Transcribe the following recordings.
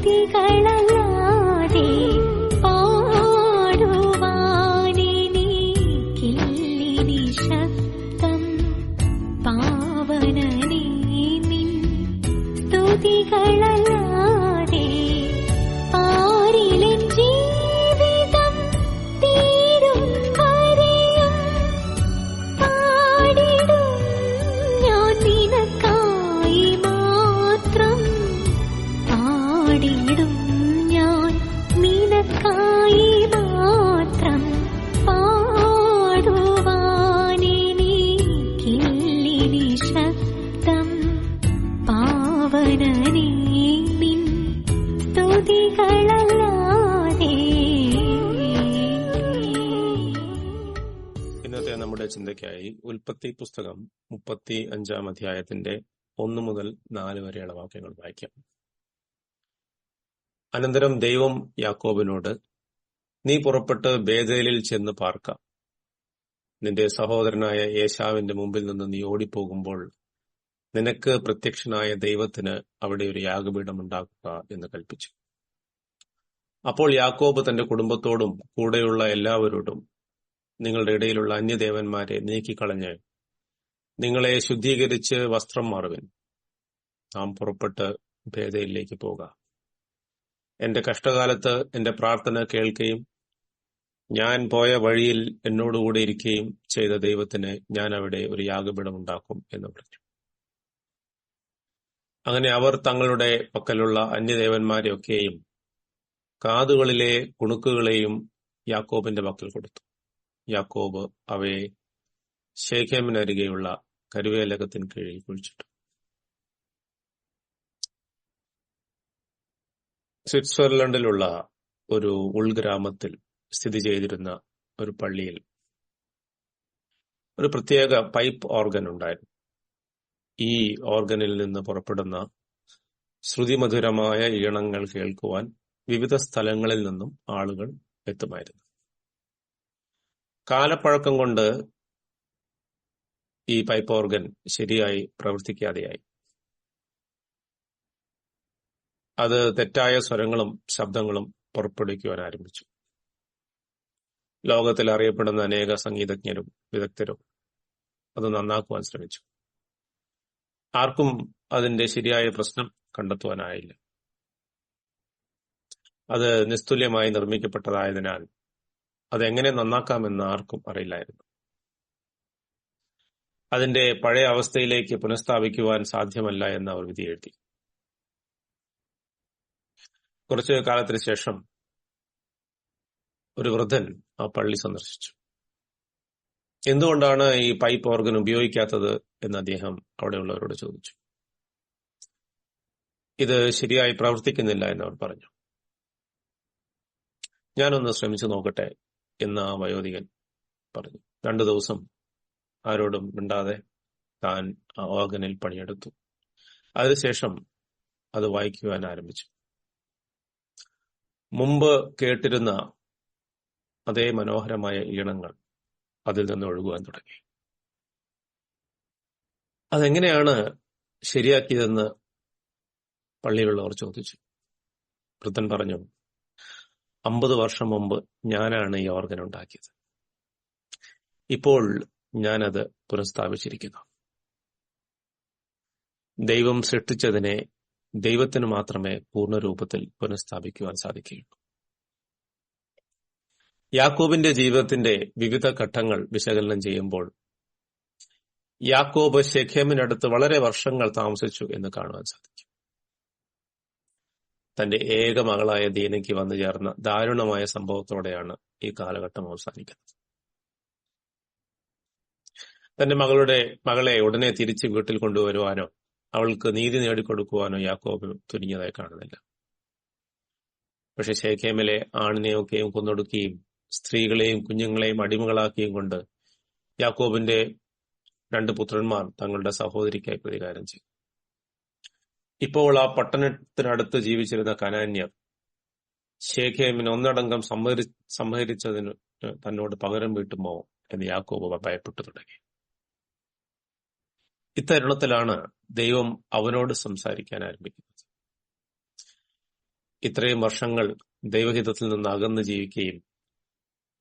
ശ്രുതികളല്ലാതെ പാടുവാനെനിക്കില്ലിനി ശബ്ദം പാവനനെ നിൻ തുതികള ചിന്തയ്ക്കായി ഉൽപ്പത്തി പുസ്തകം മുപ്പത്തി അഞ്ചാം അധ്യായത്തിന്റെ ഒന്നു മുതൽ നാല് വരെയുള്ള വാക്യങ്ങൾ വായിക്കാം. അനന്തരം ദൈവം യാക്കോബിനോട് നീ പുറപ്പെട്ട് ബേദലിൽ ചെന്ന് പാർക്ക. നിന്റെ സഹോദരനായ യേശാവിന്റെ മുമ്പിൽ നിന്ന് നീ ഓടിപ്പോകുമ്പോൾ നിനക്ക് പ്രത്യക്ഷനായ ദൈവത്തിന് അവിടെ ഒരു യാഗപീഠം ഉണ്ടാക്കുക എന്ന് കൽപ്പിച്ചു. അപ്പോൾ യാക്കോബ് തന്റെ കുടുംബത്തോടും കൂടെയുള്ള എല്ലാവരോടും നിങ്ങളുടെ ഇടയിലുള്ള അന്യദേവന്മാരെ നീക്കിക്കളഞ്ഞ് നിങ്ങളെ ശുദ്ധീകരിച്ച് വസ്ത്രം മാറുവിൻ. നാം പുറപ്പെട്ട് ഭേദയിലേക്ക് പോകാം. എന്റെ കഷ്ടകാലത്ത് എന്റെ പ്രാർത്ഥന കേൾക്കുകയും ഞാൻ പോയ വഴിയിൽ എന്നോടുകൂടെ ഇരിക്കുകയും ചെയ്ത ദൈവത്തിന് ഞാൻ അവിടെ ഒരു യാഗപീഠം ഉണ്ടാക്കും എന്ന് പറഞ്ഞു. അങ്ങനെ അവർ തങ്ങളുടെ പക്കലുള്ള അന്യദേവന്മാരെയൊക്കെയും കാതുകളിലെ കുണുക്കുകളെയും യാക്കോബിന്റെ പക്കൽ കൊടുത്തു. യാക്കോബ് അവയെ ശേഖേമിനരികെയുള്ള കരുവേലകത്തിന് കീഴിൽ കുഴിച്ചിട്ടു. സ്വിറ്റ്സർലൻഡിലുള്ള ഒരു ഉൾഗ്രാമത്തിൽ സ്ഥിതി ചെയ്തിരുന്ന ഒരു പള്ളിയിൽ ഒരു പ്രത്യേക പൈപ്പ് ഓർഗൻ ഉണ്ടായിരുന്നു. ഈ ഓർഗനിൽ നിന്ന് പുറപ്പെടുന്ന ശ്രുതിമധുരമായ ഈണങ്ങൾ കേൾക്കുവാൻ വിവിധ സ്ഥലങ്ങളിൽ നിന്നും ആളുകൾ എത്തുമായിരുന്നു. കാലപ്പഴക്കം കൊണ്ട് ഈ പൈപ്പ് ഓർഗൻ ശരിയായി പ്രവർത്തിക്കാതെയായി. അത് തെറ്റായ സ്വരങ്ങളും ശബ്ദങ്ങളും പുറപ്പെടുവിക്കുവാൻ ആരംഭിച്ചു. ലോകത്തിൽ അറിയപ്പെടുന്ന അനേക സംഗീതജ്ഞരും വിദഗ്ധരും അത് നന്നാക്കുവാൻ ശ്രമിച്ചു. ആർക്കും അതിന്റെ ശരിയായ പ്രശ്നം കണ്ടെത്തുവാനായില്ല. അത് നിസ്തുല്യമായി നിർമ്മിക്കപ്പെട്ടതായതിനാൽ അതെങ്ങനെ നന്നാക്കാമെന്ന് ആർക്കും അറിയില്ലായിരുന്നു. അതിന്റെ പഴയ അവസ്ഥയിലേക്ക് പുനഃസ്ഥാപിക്കുവാൻ സാധ്യമല്ല എന്ന് അവർ വിധി എഴുതി കുറച്ചു കാലത്തിന് ശേഷം ഒരു വൃദ്ധൻ ആ പള്ളി സന്ദർശിച്ചു. എന്തുകൊണ്ടാണ് ഈ പൈപ്പ് ഓർഗൻ ഉപയോഗിക്കാത്തത് എന്ന് അദ്ദേഹം അവിടെയുള്ളവരോട് ചോദിച്ചു. ഇത് ശരിയായി പ്രവർത്തിക്കുന്നില്ല എന്ന് അവർ പറഞ്ഞു. ഞാനൊന്ന് ശ്രമിച്ചു നോക്കട്ടെ. എന്ന് ആ വയോധികൻ പറഞ്ഞു. രണ്ടു ദിവസം ആരോടും മിണ്ടാതെ താൻ ആ ഓർഗനിൽ പണിയെടുത്തു. അതിനുശേഷം അത് വായിക്കുവാൻ ആരംഭിച്ചു. മുമ്പ് കേട്ടിരുന്ന അതേ മനോഹരമായ ഈണങ്ങൾ അതിൽ നിന്ന് ഒഴുകുവാൻ തുടങ്ങി. അതെങ്ങനെയാണ് ശരിയാക്കിയതെന്ന് പള്ളിയിലുള്ളവർ ചോദിച്ചു. വൃദ്ധൻ പറഞ്ഞു അമ്പത് വർഷം മുമ്പ് ഞാനാണ് ഈ ഓർഗൻ ഉണ്ടാക്കിയത്. ഇപ്പോൾ ഞാനത് പുനഃസ്ഥാപിച്ചിരിക്കുന്നു. ദൈവം സൃഷ്ടിച്ചതിനെ ദൈവത്തിന് മാത്രമേ പൂർണരൂപത്തിൽ പുനഃസ്ഥാപിക്കുവാൻ സാധിക്കുകയുള്ളൂ. യാക്കോബിന്റെ ജീവിതത്തിന്റെ വിവിധ ഘട്ടങ്ങൾ വിശകലനം ചെയ്യുമ്പോൾ യാക്കോബ് ഷെഖേമിനടുത്ത് വളരെ വർഷങ്ങൾ താമസിച്ചു എന്ന് കാണുവാൻ സാധിക്കും. തന്റെ ഏക മകളായ ദീനയ്ക്ക് വന്നു ചേർന്ന ദാരുണമായ സംഭവത്തോടെയാണ് ഈ കാലഘട്ടം അവസാനിക്കുന്നത്. തന്റെ മകളുടെ മകളെ ഉടനെ തിരിച്ച് വീട്ടിൽ കൊണ്ടുവരുവാനോ അവൾക്ക് നീതി നേടിക്കൊടുക്കുവാനോ യാക്കോബ് തുനിഞ്ഞതായി കാണുന്നില്ല. പക്ഷെ ശേഖേമിലെ ആണിനെയൊക്കെയും കൊന്നൊടുക്കുകയും സ്ത്രീകളെയും കുഞ്ഞുങ്ങളെയും അടിമകളാക്കിയും കൊണ്ട് യാക്കോബിന്റെ രണ്ട് പുത്രന്മാർ തങ്ങളുടെ സഹോദരിക്കായി പ്രതികാരം ചെയ്തു. ഇപ്പോൾ ആ പട്ടണത്തിനടുത്ത് ജീവിച്ചിരുന്ന കനാന്യർ ശേഖേമിന് ഒന്നടങ്കം സംഹരി സംഹരിച്ചതിന് തന്നോട് പകരം വീട്ടുമോ എന്ന് യാക്കോബ് ഭയപ്പെട്ടു തുടങ്ങി. ഇത്തരുണത്തിലാണ് ദൈവം അവനോട് സംസാരിക്കാൻ ആരംഭിക്കുന്നത്. ഇത്രയും വർഷങ്ങൾ ദൈവഹിതത്തിൽ നിന്ന് അകന്ന് ജീവിക്കുകയും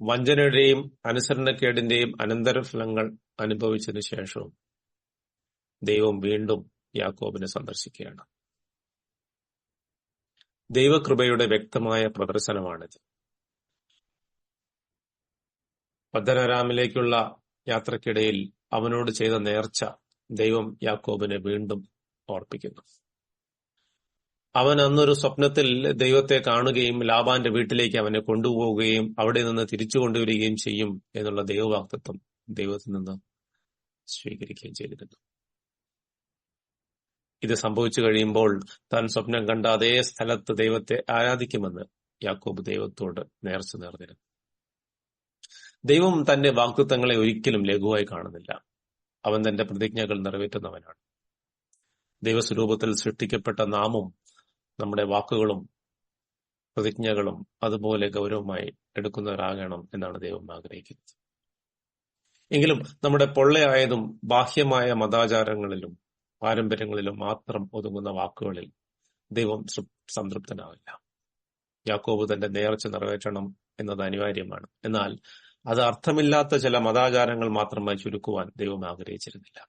വഞ്ചനയുടെയും അനുസരണക്കേടിന്റെയും അനന്തരഫലങ്ങൾ അനുഭവിച്ചതിനു ശേഷവും ദൈവം വീണ്ടും യാക്കോബിനെ സന്ദർശിക്കുകയാണ്. ദൈവകൃപയുടെ വ്യക്തമായ പ്രദർശനമാണിത്. പദ്ധനരാമിലേക്കുള്ള യാത്രക്കിടയിൽ അവനോട് ചെയ്ത നേർച്ച ദൈവം യാക്കോബിനെ വീണ്ടും ഓർപ്പിക്കുന്നു. അവൻ അന്നൊരു സ്വപ്നത്തിൽ ദൈവത്തെ കാണുകയും ലാബാന്റെ വീട്ടിലേക്ക് അവനെ കൊണ്ടുപോവുകയും അവിടെ നിന്ന് തിരിച്ചു കൊണ്ടുവരികയും ചെയ്യും എന്നുള്ള ദൈവവാക്തത്വം ദൈവത്തിൽ നിന്ന് സ്വീകരിക്കുകയും ചെയ്തിരുന്നു. ഇത് സംഭവിച്ചു കഴിയുമ്പോൾ താൻ സ്വപ്നം കണ്ട അതേ സ്ഥലത്ത് ദൈവത്തെ ആരാധിക്കുമെന്ന് യാക്കോബ് ദൈവത്തോട് നേർച്ച നേർന്നിരുന്നു. ദൈവം തന്റെ വാക്തത്വങ്ങളെ ഒരിക്കലും ലഘുവായി കാണുന്നില്ല. അവൻ തന്റെ പ്രതിജ്ഞകൾ നിറവേറ്റുന്നവനാണ്. ദൈവസ്വരൂപത്തിൽ സൃഷ്ടിക്കപ്പെട്ട നാമും നമ്മുടെ വാക്കുകളും പ്രതിജ്ഞകളും അതുപോലെ ഗൗരവമായി എടുക്കുന്നവരാകണം എന്നാണ് ദൈവം ആഗ്രഹിക്കുന്നത്. എങ്കിലും നമ്മുടെ പൊള്ളയായതും ബാഹ്യമായ മതാചാരങ്ങളിലും പാരമ്പര്യങ്ങളിലും മാത്രം ഒതുങ്ങുന്ന വാക്കുകളിൽ ദൈവം സംതൃപ്തനാവില്ല. യാക്കോബ് തന്റെ നേർച്ച നിറവേറ്റണം എന്നത് അനിവാര്യമാണ്. എന്നാൽ അത് അർത്ഥമില്ലാത്ത ചില മതാചാരങ്ങൾ മാത്രമായി ചുരുക്കുവാൻ ദൈവം ആഗ്രഹിച്ചിരുന്നില്ല.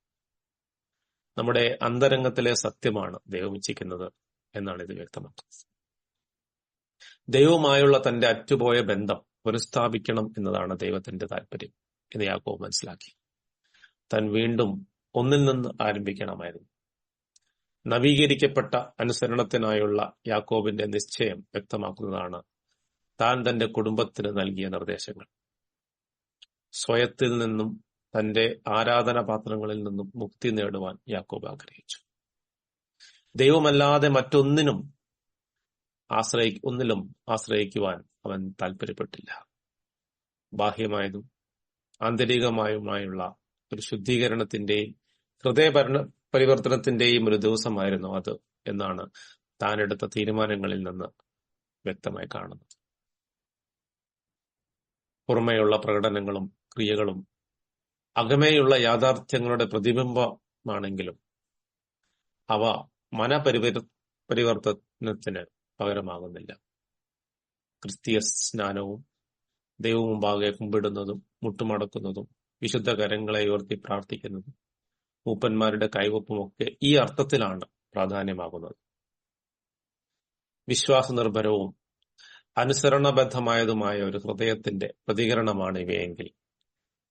നമ്മുടെ അന്തരംഗത്തിലെ സത്യമാണ് ദൈവം ഇച്ഛിക്കുന്നത് എന്നാണ് ഇത് വ്യക്തമാക്കുന്നത്. ദൈവവുമായുള്ള തന്റെ അറ്റുപോയ ബന്ധം പുനഃസ്ഥാപിക്കണം എന്നതാണ് ദൈവത്തിന്റെ താല്പര്യം എന്ന് യാക്കോബ് മനസ്സിലാക്കി. താൻ വീണ്ടും ഒന്നിൽ നിന്ന് ആരംഭിക്കണമായിരുന്നു. നവീകരിക്കപ്പെട്ട അനുസരണത്തിനായുള്ള യാക്കോബിന്റെ നിശ്ചയം വ്യക്തമാക്കുന്നതാണ് താൻ തന്റെ കുടുംബത്തിന് നൽകിയ നിർദ്ദേശങ്ങൾ. സ്വയത്തിൽ നിന്നും തന്റെ ആരാധനാപാത്രങ്ങളിൽ നിന്നും മുക്തി നേടുവാൻ യാക്കോബ് ആഗ്രഹിച്ചു. ദൈവമല്ലാതെ മറ്റൊന്നിനും ആശ്രയി ഒന്നിലും ആശ്രയിക്കുവാൻ അവൻ താല്പര്യപ്പെട്ടില്ല ബാഹ്യമായതും ആന്തരികമായുമായുള്ള ഒരു ശുദ്ധീകരണത്തിന്റെയും ഹൃദയ പരിവർത്തനത്തിന്റെയും ഒരു ദിവസമായിരുന്നു അത് എന്നാണ് താൻ എടുത്ത തീരുമാനങ്ങളിൽ നിന്ന് വ്യക്തമായി കാണുന്നത്. പുറമേയുള്ള പ്രകടനങ്ങളും ക്രിയകളും അകമേയുള്ള യാഥാർത്ഥ്യങ്ങളുടെ പ്രതിബിംബമാണെങ്കിലും അവ മനപരിവർ പരിവർത്തനത്തിന് പകരമാകുന്നില്ല. ക്രിസ്തീയ സ്നാനവും ദൈവമുമ്പാകെ കുമ്പിടുന്നതും മുട്ടുമടക്കുന്നതും വിശുദ്ധ കരങ്ങളെ ഉയർത്തി പ്രാർത്ഥിക്കുന്നതും മൂപ്പന്മാരുടെ കൈവപ്പുമൊക്കെ ഈ അർത്ഥത്തിലാണ് പ്രാധാന്യമാകുന്നത്. വിശ്വാസനിർഭരവും അനുസരണബദ്ധമായതുമായ ഒരു ഹൃദയത്തിന്റെ പ്രതികരണമാണ് ഇവയെങ്കിൽ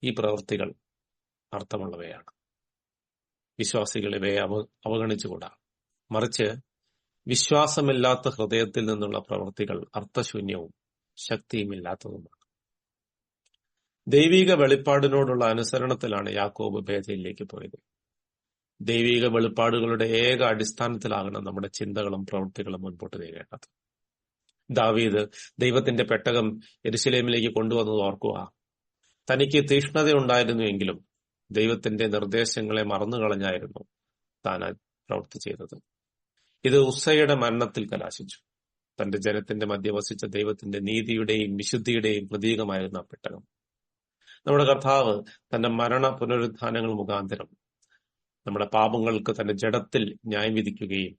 ഈ പ്രവൃത്തികൾ അർത്ഥമുള്ളവയാണ്. വിശ്വാസികൾ ഇവയെ അവ അവഗണിച്ചുകൂടാ. മറിച്ച് വിശ്വാസമില്ലാത്ത ഹൃദയത്തിൽ നിന്നുള്ള പ്രവൃത്തികൾ അർത്ഥശൂന്യവും ശക്തിയുമില്ലാത്തതുമാണ്. ദൈവിക വെളിപ്പാടിനോടുള്ള അനുസരണത്തിലാണ് യാക്കോബ് ഭേദയിലേക്ക് പോയത്. ദൈവിക വെളിപ്പാടുകളുടെ ഏക അടിസ്ഥാനത്തിലാകണം നമ്മുടെ ചിന്തകളും പ്രവൃത്തികളും മുൻപോട്ട് നീങ്ങേണ്ടത് ദാവീദ് ദൈവത്തിന്റെ പെട്ടകം എരുസലേമിലേക്ക് കൊണ്ടുവന്നത് ഓർക്കുക. തനിക്ക് തീഷ്ണതയുണ്ടായിരുന്നുവെങ്കിലും ദൈവത്തിന്റെ നിർദ്ദേശങ്ങളെ മറന്നുകളഞ്ഞായിരുന്നു താൻ പ്രവൃത്തി ചെയ്തത്. ഇത് ഉസ്സയുടെ മരണത്തിൽ കലാശിച്ചു. തന്റെ ജനത്തിന്റെ മധ്യ വസിച്ച ദൈവത്തിന്റെ നീതിയുടെയും വിശുദ്ധിയുടെയും പ്രതീകമായിരുന്നു ആ പെട്ടകം. നമ്മുടെ കർത്താവ് തന്റെ മരണ പുനരുത്ഥാനങ്ങൾ മുഖാന്തരം നമ്മുടെ പാപങ്ങൾക്ക് തന്റെ ജഡത്തിൽ ന്യായം വിധിക്കുകയും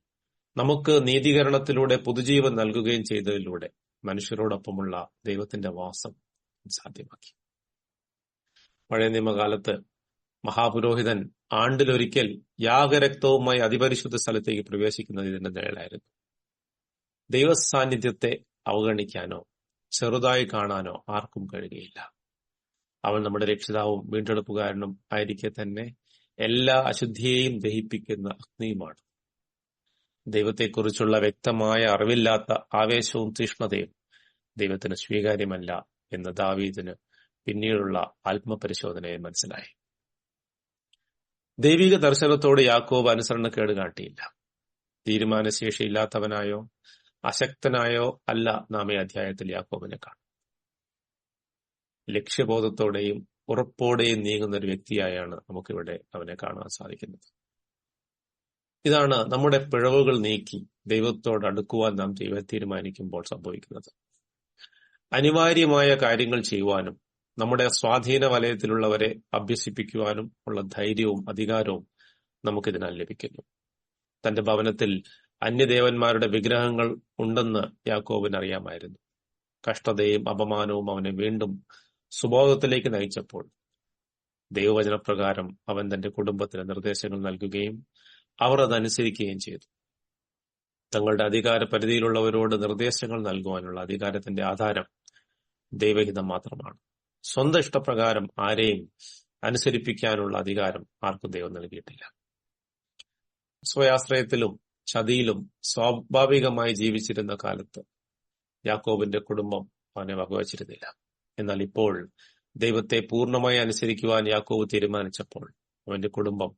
നമുക്ക് നീതീകരണത്തിലൂടെ പുതുജീവൻ നൽകുകയും ചെയ്തതിലൂടെ മനുഷ്യരോടൊപ്പമുള്ള ദൈവത്തിന്റെ വാസം സാധ്യമാക്കി. പഴയ നിയമകാലത്ത് മഹാപുരോഹിതൻ ആണ്ടിലൊരിക്കൽ യാഗരക്തവുമായി അതിപരിശുദ്ധ സ്ഥലത്തേക്ക് പ്രവേശിക്കുന്നത് ഇതിന്റെ നിഴലായിരുന്നു. ദൈവസാന്നിധ്യത്തെ അവഗണിക്കാനോ ചെറുതായി കാണാനോ ആർക്കും കഴിയുകയില്ല. അവൻ നമ്മുടെ രക്ഷിതാവും വീണ്ടെടുപ്പുകാരനും ആയിരിക്കെ തന്നെ എല്ലാ അശുദ്ധിയെയും ദഹിപ്പിക്കുന്ന അഗ്നിയുമാണ്. ദൈവത്തെക്കുറിച്ചുള്ള വ്യക്തമായ അറിവില്ലാത്ത ആവേശവും തീഷ്ണതയും ദൈവത്തിന് സ്വീകാര്യമല്ല എന്ന് ദാവീദിന് പിന്നീടുള്ള ആത്മപരിശോധനയെ മനസ്സിലായി. ദൈവിക ദർശനത്തോട് യാക്കോബ് അനുസരണക്കേട് കാട്ടിയില്ല. തീരുമാനശേഷിയില്ലാത്തവനായോ അശക്തനായോ അല്ല നാം ഈ അധ്യായത്തിൽ യാക്കോബിനെ കാണും ലക്ഷ്യബോധത്തോടെയും ഉറപ്പോടെയും നീങ്ങുന്ന ഒരു വ്യക്തിയായാണ് നമുക്കിവിടെ അവനെ കാണാൻ സാധിക്കുന്നത്. ഇതാണ് നമ്മുടെ പിഴവുകൾ നീക്കി ദൈവത്തോട് അടുക്കുവാൻ നാം ദൈവം തീരുമാനിക്കുമ്പോൾ സംഭവിക്കുന്നത്. അനിവാര്യമായ കാര്യങ്ങൾ ചെയ്യുവാനും നമ്മുടെ സ്വാധീന വലയത്തിലുള്ളവരെ അഭ്യസിപ്പിക്കുവാനും ഉള്ള ധൈര്യവും അധികാരവും നമുക്കിതിനാൽ ലഭിക്കുന്നു. തന്റെ ഭവനത്തിൽ അന്യദേവന്മാരുടെ വിഗ്രഹങ്ങൾ ഉണ്ടെന്ന് യാക്കോബിന് അറിയാമായിരുന്നു കഷ്ടതയും അപമാനവും അവനെ വീണ്ടും സുബോധത്തിലേക്ക് നയിച്ചപ്പോൾ ദൈവവചനപ്രകാരം അവൻ തന്റെ കുടുംബത്തിന് നിർദ്ദേശങ്ങൾ നൽകുകയും അവർ അതനുസരിക്കുകയും ചെയ്തു. തങ്ങളുടെ അധികാര പരിധിയിലുള്ളവരോട് നിർദ്ദേശങ്ങൾ നൽകുവാനുള്ള അധികാരത്തിന്റെ ആധാരം ദൈവഹിതം മാത്രമാണ്. സ്വന്തം ഇഷ്ടപ്രകാരം ആരെയും അനുസരിപ്പിക്കാനുള്ള അധികാരം ആർക്കും ദൈവം നൽകിയിട്ടില്ല. സ്വയാശ്രയത്തിലും ചതിയിലും സ്വാഭാവികമായി ജീവിച്ചിരുന്ന കാലത്ത് യാക്കോബിന്റെ കുടുംബം അവനെ വകവച്ചിരുന്നില്ല. എന്നാൽ ഇപ്പോൾ ദൈവത്തെ പൂർണമായി അനുസരിക്കുവാൻ യാക്കോവ് തീരുമാനിച്ചപ്പോൾ അവന്റെ കുടുംബം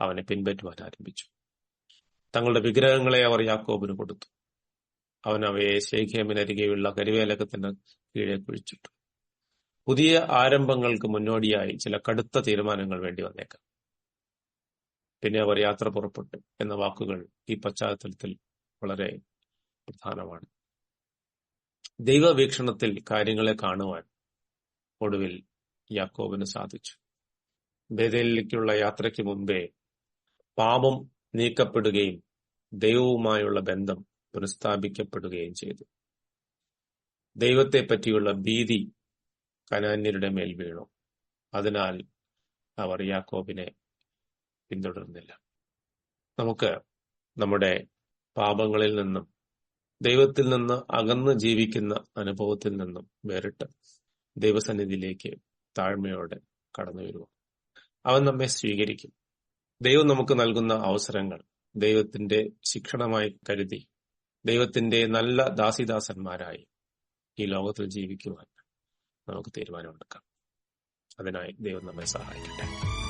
അവനെ പിൻപറ്റുവാൻ ആരംഭിച്ചു. തങ്ങളുടെ വിഗ്രഹങ്ങളെ അവർ യാക്കോബിന് കൊടുത്തു. അവൻ അവയെ ശേഖേമിനരികെയുള്ള കരിവേലകത്തിന് കീഴെ കുഴിച്ചിട്ടു. പുതിയ ആരംഭങ്ങൾക്ക് മുന്നോടിയായി ചില കടുത്ത തീരുമാനങ്ങൾ വേണ്ടി വന്നേക്കാം. പിന്നെ അവർ യാത്ര പുറപ്പെട്ടു എന്ന വാക്കുകൾ ഈ പശ്ചാത്തലത്തിൽ വളരെ പ്രധാനമാണ്. ദൈവവീക്ഷണത്തിൽ കാര്യങ്ങളെ കാണുവാൻ ഒടുവിൽ യാക്കോബിന് സാധിച്ചു. ബേതയിലേക്കുള്ള യാത്രയ്ക്ക് മുമ്പേ പാപം നീക്കപ്പെടുകയും ദൈവവുമായുള്ള ബന്ധം പുനഃസ്ഥാപിക്കപ്പെടുകയും ചെയ്തു. ദൈവത്തെ പറ്റിയുള്ള ഭീതി കനാന്യരുടെ മേൽ വീണു. അതിനാൽ അവർ യാക്കോബിനെ പിന്തുടർന്നില്ല. നമുക്ക് നമ്മുടെ പാപങ്ങളിൽ നിന്നും ദൈവത്തിൽ നിന്ന് അകന്ന് ജീവിക്കുന്ന അനുഭവത്തിൽ നിന്നും വേറിട്ട് ദൈവസന്നിധിയിലേക്ക് താഴ്മയോടെ കടന്നു വരുക. അവൻ നമ്മെ സ്വീകരിക്കും. ദൈവം നമുക്ക് നൽകുന്ന അവസരങ്ങൾ ദൈവത്തിന്റെ ശിക്ഷണമായി കരുതി ദൈവത്തിന്റെ നല്ല ദാസിദാസന്മാരായി ഈ ലോകത്തിൽ ജീവിക്കുവാൻ നമുക്ക് തീരുമാനമെടുക്കാം. അതിനായി ദൈവം നമ്മെ സഹായിക്കട്ടെ.